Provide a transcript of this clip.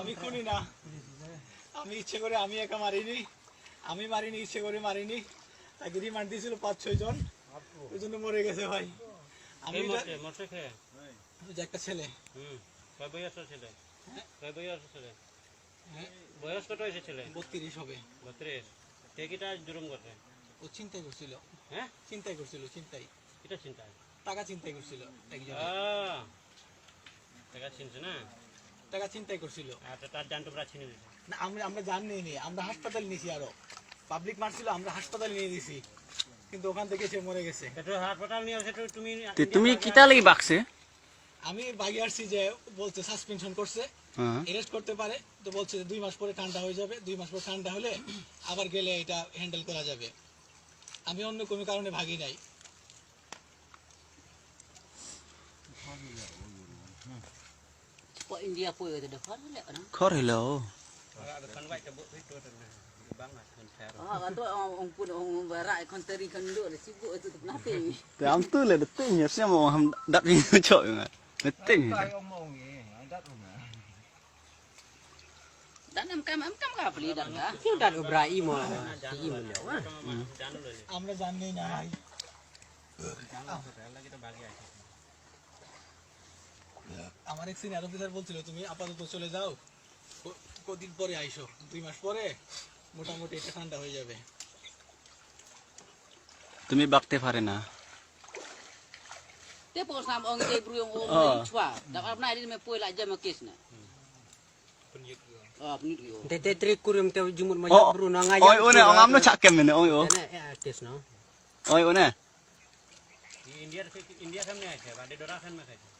আমি খুনি না। আমি ইচ্ছে করে আমি একা মারিনি। আমি মারিনি ইচ্ছে করে মারিনি। তাকে রিমান্ড দিয়েছিল পাঁচ ছয় জন। ওই জন্য মরে গেছে ভাই। আমি এটা- একটা ছেলে। ছেলে? হ্যাঁ, বয়স কত হয়েছে ছেলে? বত্রিশ হবে। বত্রিশ। জুরুম করছে? ও চিন্তাই করছিল। হ্যাঁ? চিন্তাই করছিল চিন্তাই কিটা চিন্তা টাকা চিন্তাই করছিল একজন টাকা চিনছে না? টাকা চিন্তাই করছিল। আচ্ছা তার জান তোমরা চিনে দিছে। না আমরা আমরা জানি নি আমরা হাসপাতাল নিয়েছি আরও। পাবলিক মারছিল আমরা হাসপাতালে নিয়ে দিছি কিন্তু ওখান থেকে সে মরে গেছে। হাসপাতাল নিয়ে আসে তুমি তে তুমি কিতা লাগি বাকছে আমি বাগি আসছি যে বলছে সাসপেনশন করছে হ্যাঁ। এরেস্ট করতে পারে তো বলছে যে দুই মাস পরে ঠান্ডা হয়ে যাবে দুই মাস পরে ঠান্ডা হলে আবার গেলে এটা হ্যান্ডেল করা যাবে। আমি অন্য কোনো কারণে ভাগি নাই। Pak India apa kata dah kan lek kan? Kor hello. Ah, kan tu orang pun orang barat kan teri kan dulu dah sibuk tu tak nampak ni. Tak tu le deting ya siapa orang dak ni cocok ni. Deting. Tak omong ni, dak. Dan am kam am kam ka beli dah. Ki berai mo. Ki mo dia. Ah? Am dah jani nah. Kita bagi aja. আমার এক senior officer বলছিল তুমি আপাতত চলে যাও কদিন পরে আইসো দুই মাস পরে মোটামুটি এটা ঠান্ডা হয়ে যাবে তুমি বাঁকতে পারে না te po sam ong te bru ong ong chwa da ap na ri me poi la jam kes na te te tri kurum te jumur ma jam bru na ngai oi one ong amno chak kem ne oi o kes no oi one India India kam ne aise ba de dora khan ma khaise